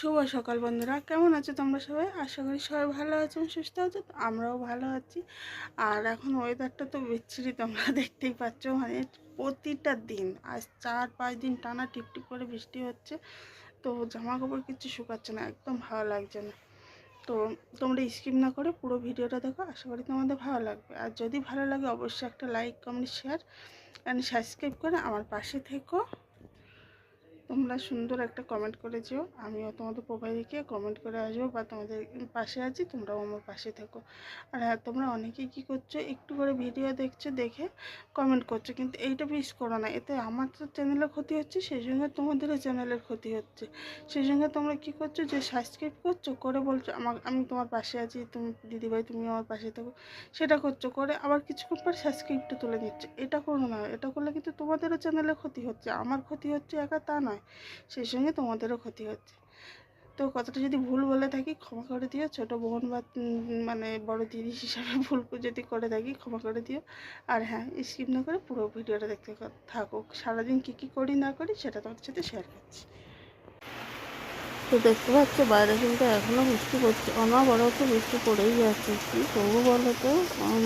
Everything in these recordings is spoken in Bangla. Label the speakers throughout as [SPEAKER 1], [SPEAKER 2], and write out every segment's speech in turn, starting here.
[SPEAKER 1] শুভ সকাল বন্ধুরা। কেমন আছো তোমরা সবাই? আশা করি সবাই ভালো আছো সুস্থ আছো আমরাও ভালো আছি। আর এখন ওয়েদারটা তো বিচ্ছিরি তোমরা দেখতেই পাচ্ছ মানে প্রতিটা দিন, আজ চার পাঁচ দিন টানা টিপটিপ করে বৃষ্টি হচ্ছে, তো জামা কাপড় কিছু শুকাচ্ছে না, একদম ভালো লাগছে না। তো তোমরা স্কিপ না করে পুরো ভিডিওটা দেখো, আশা করি তোমাদের ভালো লাগবে। আর যদি ভালো লাগে, অবশ্যই একটা like comment share and subscribe করে আমার পাশে থেকো। তোমরা সুন্দর একটা কমেন্ট করেছ আমিও তোমাদের প্রোফাইলে গিয়ে কমেন্ট করে আসব বা তোমাদের পাশে আছি, তোমরাও আমার পাশে থেকো। আর হ্যাঁ তোমরা অনেকেই কী করছ, একটু করে ভিডিও দেখছ, দেখে কমেন্ট করছ, কিন্তু এইটা মিস করো না। এতে আমার তো চ্যানেলের ক্ষতি হচ্ছে, সেই সঙ্গে তোমাদেরও চ্যানেলের ক্ষতি হচ্ছে। সেই সঙ্গে তোমরা কী করছ যে সাবস্ক্রাইব করছ, করে বলছো, আমার, আমি তোমার পাশে আছি, তুমি, দিদিভাই, তুমি আমার পাশে থাকো। সেটা করছ, করে আবার কিছুক্ষণ পর সাবস্ক্রাইবটা তুলে নিচ্ছে। এটা করো না, এটা করলে কিন্তু তোমাদেরও চ্যানেলের ক্ষতি হচ্ছে, আমার ক্ষতি হচ্ছে একা তা নয়। সেই সঙ্গে তোমাদেরও ক্ষতি হচ্ছে। তো কথাটা যদি ভুল বলে থাকি, ক্ষমা করে দিও। ছোটো বোন বা মানে বড় দিদি হিসাবে ভুল যদি করে থাকি, ক্ষমা করে দিও। আর হ্যাঁ স্কিপ না করে পুরো ভিডিওটা দেখতে কর- থাকো সারাদিন কী কী করি, না করি, সেটা তোমাদের সাথে শেয়ার করছি। তো দেখতে পাচ্ছ বাইরে কিন্তু এখনও বৃষ্টি পড়ছে। অনবরত বৃষ্টি পড়েই যাচ্ছে। কী করব বলো তো?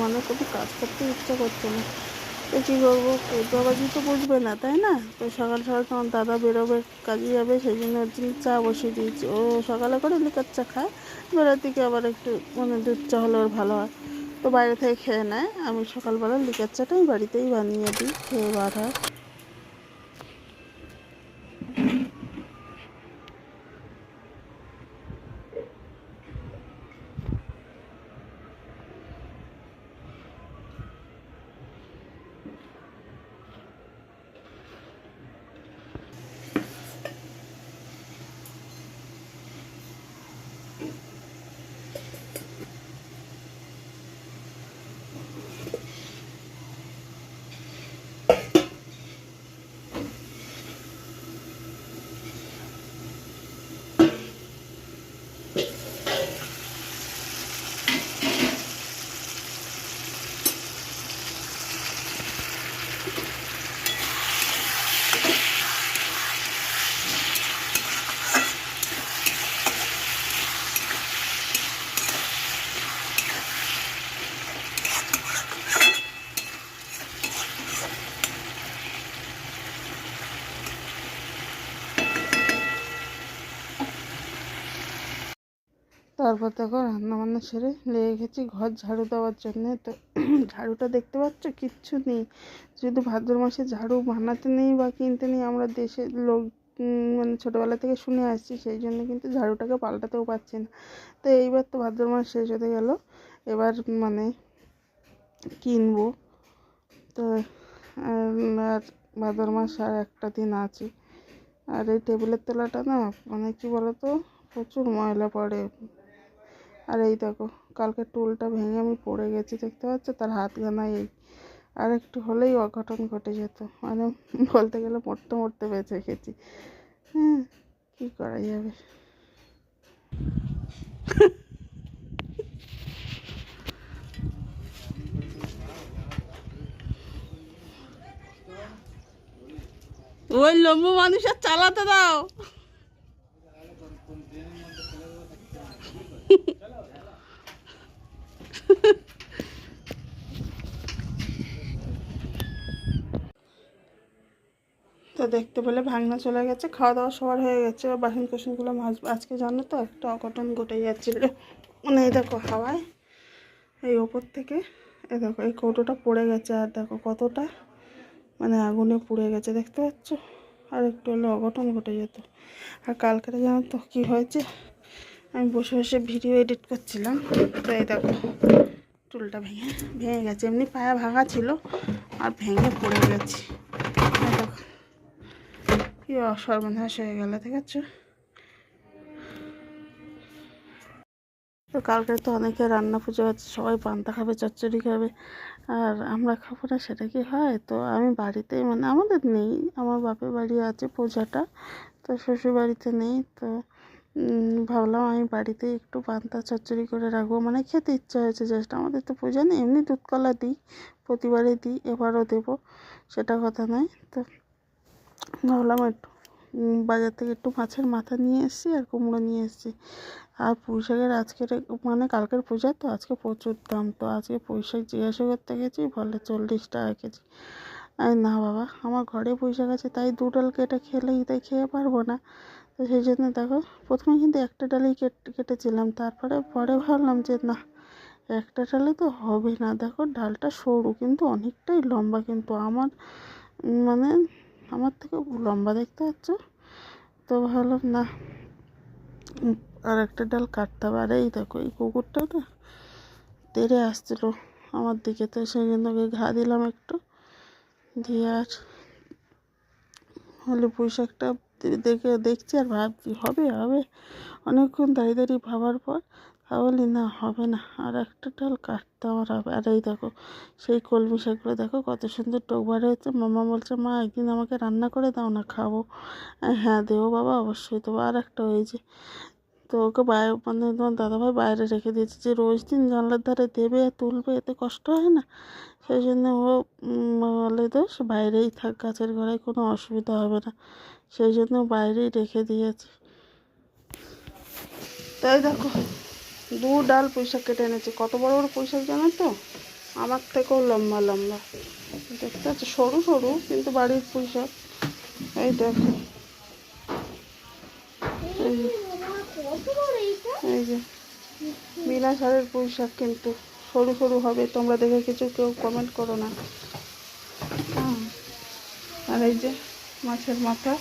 [SPEAKER 1] মানে কোনো কাজ করতে ইচ্ছা করছে না। তো কী করব? বাবাজি তো বুঝবে না, তাই না? তো সকাল সকাল তোমার দাদা বেরোবে, কাজে যাবে, সেই জন্য ওর চা বসিয়ে দিয়েছি। ও সকালে করে লিকার চা খায়, বেলার দিকে আবার একটু মানে দুধ চা হলে ওর ভালো হয়। তো বাইরে থেকে খেয়ে নেয়। আমি সকালবেলা লিকার চাটা আমি বাড়িতেই বানিয়ে দিই, খেয়ে বার হয়। তারপর দেখো রান্না বান্না সেরে লেগে গেছি, ঘর ঝাড়ু দেওয়ার জন্যে। তো ঝাড়ুটা দেখতে পাচ্ছ? কিচ্ছু নেই। শুধু ভাদ্র মাসে ঝাড়ু বানাতে নেই বা কিনতে নেই। আমরা দেশের লোক মানে ছোটোবেলা থেকে শুনে আসছি, সেই জন্য কিন্তু ঝাড়ুটাকে পাল্টাতেও পারছি না। তো এইবার তো ভাদ্র মাস শেষ হতে গেল। এবার মানে কিনবো। তো আর ভাদ্র মাস আর একটা দিন আছে। আর এই টেবিলের তলাটা না মানে কি বলতো, প্রচুর ময়লা পড়ে। আর এই দেখো, কালকে টুলটা ভেঙে আমি পড়ে গেছি, দেখতে পাচ্ছ? তার হাতখানা এই। আর একটু হলেই অঘটন ঘটে যেত। মানে বলতে গেলে মরতে মরতে বেঁচে গেছি। হ্যাঁ কী করা যাবে? ওই লম্বু মানুষ আর চালাতে দাও। তো দেখতে পেলে ভাঙনা চলে গেছে খাওয়া দাওয়া সবার হয়ে গেছে। বাসন কোসনগুলো মাছ আজকে জানো তো, একটা অঘটন ঘটে যাচ্ছিল। মানে এই দেখো হাওয়ায়, এই ওপর থেকে, এই দেখো, এই কৌটোটা পড়ে গেছে, আর দেখো কতটা মানে আগুনে পুড়ে গেছে, দেখতে পাচ্ছ? আর একটু হলে অঘটন ঘটে যেত। আর কালকেটা জানো তো কী হয়েছে? আমি বসে বসে ভিডিও এডিট করছিলাম, তো এই দেখো টুলটা ভেঙে ভেঙে গেছে। এমনি পায়া ভাঙা ছিল, আর ভেঙে পড়ে গেছে। কি হয়ে গেল আছে? তো কালকে তো অনেকে রান্না পুজো আছে সবাই পান্তা খাবে, চচ্চড়ি খাবে, আর আমরা খাব না, সেটা কি হয়? তো আমি বাড়িতে মানে আমাদের নেই, আমার বাপের বাড়ি আছে পূজাটা, তো শ্বশুর বাড়িতে নেই, তো ভাবলাম আমি বাড়িতে একটু পান্তা, চচ্চড়ি করে রাখব মানে খেতে ইচ্ছা হয়েছে জাস্ট আমাদের তো পূজা নেই, এমনি দুধ কলা দিই, প্রতিবারে দিই, এবারও দেবো, সেটা কথা নয়, তো ভাবলাম একটু বাজার থেকে একটু মাছের মাথা নিয়ে এসেছি আর কুমড়ো নিয়ে এসেছি। আর পুঁই শাকের আজকের মানে কালকের পূজা, তো আজকে প্রচুর দাম, তো আজকে পুঁই শাক জিজ্ঞাসা করতে গেছি, বলে চল্লিশ টাকা কেজি। আমি না বাবা, আমার ঘরে পুঁই শাক আছে, তাই দু ডাল কেটে খেলেই তাই খেয়ে পারব না। তো সেই জন্য দেখো, প্রথমে কিন্তু একটা ডালেই কেটে, কেটেছিলাম, তারপরে পরে ভাবলাম যে না, একটা ডালে তো হবে না। দেখো, ডালটা সরু কিন্তু অনেকটাই লম্বা কিন্তু আমার মানে আমার থেকে লম্বা দেখতে পাচ্ছ তো ভাবলাম, না আর একটা ডাল কাটতে আর এই দেখো, এই কুকুরটা না তেড়ে আসছিল আমার দিকে। তো জন্য ওকে ঘা দিলাম একটু। দিয়ে আর হলে পুঁই শাকটা দে- দেখে দেখছি আর ভাবছি, হবে হবে। অনেকক্ষণ দাঁড়িয়ে দাঁড়িয়ে ভাবার পর তা বলি না হবে না। আর একটা ডাল কাটতে আমার হবে। আর এই দেখো, সেই কলমি শাকগুলো দেখো, কত সুন্দর টক বার হয়েছে। মামা বলছে, মা, একদিন আমাকে রান্না করে দাও না, খাব। হ্যাঁ দেবো বাবা, অবশ্যই দেবো। আর একটা হয়েছে তো ওকে বাইরে মানে তোমার দাদাভাই বাইরে রেখে দিয়েছে যে, রোজ দিন জানলার ধারে দেবে তুলবে, এতে কষ্ট হয় না? সেই জন্য ও বলে তো সে বাইরেই থাক, গাছের গোড়ায় কোনো অসুবিধা হবে না। সেই জন্য বাইরেই রেখে দিয়েছে। তাই দেখো দু ডাল পুঁইশাক কেটে এনেছে। কত বড় বড় পুঁইশাক জানো তো? আমার থেকেও লম্বা লম্বা। দেখতে পাচ্ছ, সরু সরু, কিন্তু বাড়ির পুঁইশাক। এই দেখো। এই যে। বিনা সারের শাক কিন্তু। সরু সরু হবে, তোমরা দেখে কিছু কেউ কমেন্ট করো না। হ্যাঁ। আর এই যে, মাছের মাথা।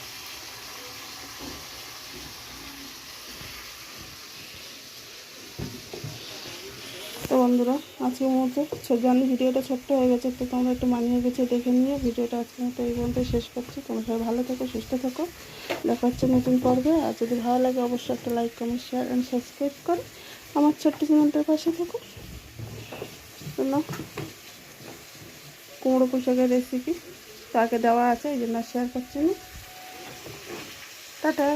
[SPEAKER 1] তো বন্ধুরা, আজকের মতো। জানি ভিডিওটা ছোট্ট হয়ে গেছে, তো তোমরা একটু মানিয়ে গেছে দেখে নিয়ে ভিডিওটা আজকের মতো এই পর্যন্ত শেষ করছি। তোমরা সবাই ভালো থেকো, সুস্থ থাকো। দেখা হচ্ছে নতুন পর্বে। আর যদি ভালো লাগে, অবশ্যই একটা like comment share and subscribe করে। আমার ছোট্ট চ্যানেলটার পাশে থাকো। শোনো। কুমড়ো পোশাকের রেসিপি তাকে দেওয়া আছে, এই জন্য শেয়ার করছি না। টাটা।